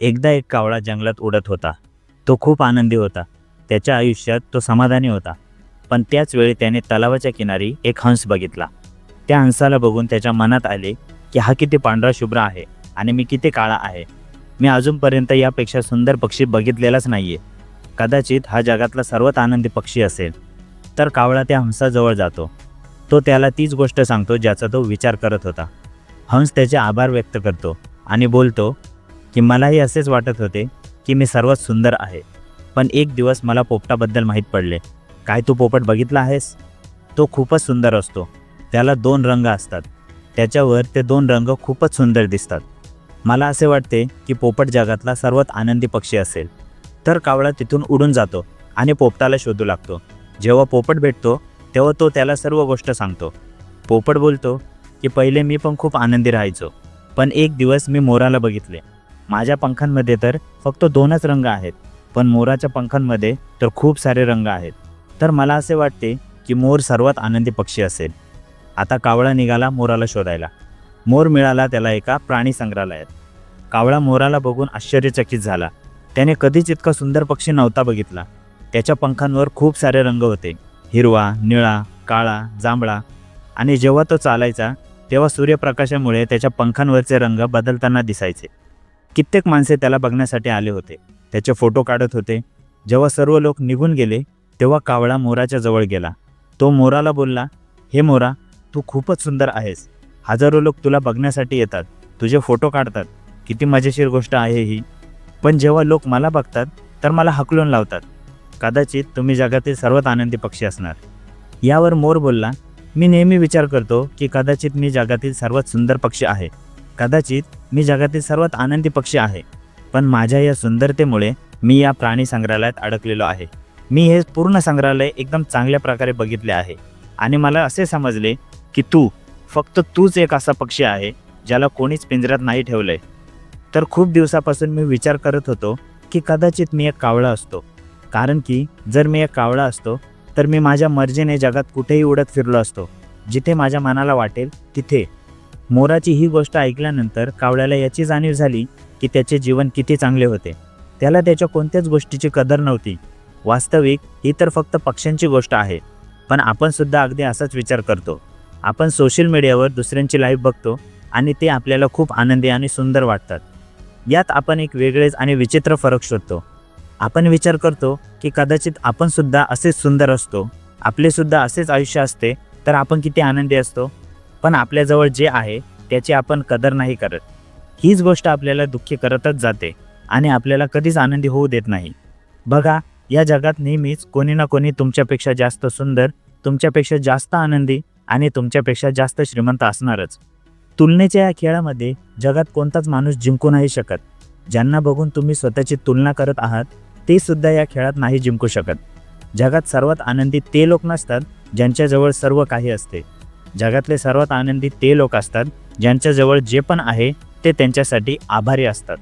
एकदा एक कावळा जंगलात उडत होता. तो खूप आनंदी होता. त्याच्या आयुष्यात तो समाधानी होता. पण त्याच वेळी त्याने तलावाच्या किनारी एक हंस बघितला. त्या हंसाला बघून त्याच्या मनात आले की हा किती पांढरा शुभ्र आहे आणि मी किती काळा आहे. मी अजूनपर्यंत यापेक्षा सुंदर पक्षी बघितलेलाच नाहीये. कदाचित हा जगातला सर्वात आनंदी पक्षी असेल. तर कावळा त्या हंसाजवळ जातो. तो त्याला तीच गोष्ट सांगतो ज्याचा तो विचार करत होता. हंस त्याचे आभार व्यक्त करतो आणि बोलतो की मलाही असेच वाटत होते की मी सर्वात सुंदर आहे. पण एक दिवस मला पोपटाबद्दल माहीत पडले. काय तू पोपट बघितला आहेस? तो खूपच सुंदर असतो. त्याला दोन रंग असतात. त्याच्यावर ते दोन रंग खूपच सुंदर दिसतात. मला असे वाटते की पोपट जगातला सर्वात आनंदी पक्षी असेल. तर कावळा तिथून उडून जातो आणि पोपटाला शोधू लागतो. जेव्हा पोपट भेटतो तेव्हा तो त्याला सर्व गोष्ट सांगतो. पोपट बोलतो की पहिले मी पण खूप आनंदी राहायचो. पण एक दिवस मी मोराला बघितले. माझ्या पंखांमध्ये तर फक्त दोनच रंग आहेत पण मोराच्या पंखांमध्ये तर खूप सारे रंग आहेत. तर मला असे वाटते की मोर सर्वात आनंदी पक्षी असेल. आता कावळा निघाला मोराला शोधायला. मोर मिळाला त्याला एका प्राणी संग्रहालयात. कावळा मोराला बघून आश्चर्यचकित झाला. त्याने कधीच इतका सुंदर पक्षी नव्हता बघितला. त्याच्या पंखांवर खूप सारे रंग होते. हिरवा निळा काळा जांभळा. आणि जेव्हा तो चालायचा तेव्हा सूर्यप्रकाशामुळे त्याच्या पंखांवरचे रंग बदलताना दिसायचे. कित्येक माणसे त्याला बघण्यासाठी आले होते. त्याचे फोटो काढत होते. जेव्हा सर्व लोक निघून गेले तेव्हा कावळा मोराच्या जवळ गेला. तो मोराला बोलला हे मोरा तू खूपच सुंदर आहेस. हजारो लोक तुला बघण्यासाठी येतात. तुझे फोटो काढतात. किती मजेशीर गोष्ट आहे ही. पण जेव्हा लोक मला बघतात तर मला हकलून लावतात. कदाचित तुम्ही जगातील सर्वात आनंदी पक्षी असणार. यावर मोर बोलला मी नेहमी विचार करतो की कदाचित मी जगातील सर्वात सुंदर पक्षी आहे. कदाचित मी जगातील सर्वात आनंदी पक्षी आहे पण माझ्या या सुंदरतेमुळे मी या प्राणी संग्रहालयात अडकलेलो आहे. मी हे पूर्ण संग्रहालय एकदम चांगल्या प्रकारे बघितले आहे आणि मला असे समजले की तू फक्त तूच एक असा पक्षी आहे ज्याला कोणीच पिंजऱ्यात नाही ठेवलंय. तर खूप दिवसापासून मी विचार करत होतो की कदाचित मी एक कावळा असतो. कारण की जर मी एक कावळा असतो तर मी माझ्या मर्जीने जगात कुठेही उडत फिरलो असतो. जिथे माझ्या मनाला वाटेल तिथे. मोराची ही गोष्ट ऐकल्यानंतर कावळ्याला याची जाणीव झाली की त्याचे जीवन किती चांगले होते. त्याला त्याच्या कोणत्याच गोष्टीची कदर नव्हती. वास्तविक ही तर फक्त पक्ष्यांची गोष्ट आहे. पण आपण सुद्धा अगदी असाच विचार करतो. आपण सोशल मीडियावर दुसऱ्यांची लाईफ बघतो आणि ते आपल्याला खूप आनंदी आणि सुंदर वाटतात. यात आपण एक वेगळेच आणि विचित्र फरक शोधतो. आपण विचार करतो की कदाचित आपण सुद्धा असेच सुंदर असतो. आपले सुद्धा असेच आयुष्य असते तर आपण किती आनंदी असतो? पण आपल्याजवळ जे आहे त्याची आपण कदर नाही करत. हीच गोष्ट आपल्याला दुःखी करतच जाते आणि आपल्याला कधीच आनंदी होऊ देत नाही. बघा या जगात नेहमीच कोणी ना कोणी तुमच्यापेक्षा जास्त सुंदर तुमच्यापेक्षा जास्त आनंदी आणि तुमच्यापेक्षा जास्त श्रीमंत असणारच. तुलनेच्या या खेळामध्ये जगात कोणताच माणूस जिंकू नाही शकत. ज्यांना बघून तुम्ही स्वतःची तुलना करत आहात ते सुद्धा या खेळात नाही जिंकू शकत. जगात सर्वात आनंदी ते लोक नसतात ज्यांच्याजवळ सर्व काही असते. जगातले सर्वात आनंदी ते लोक असतात ज्यांच्याजवळ जे पण आहे ते त्यांच्यासाठी आभारी असतात.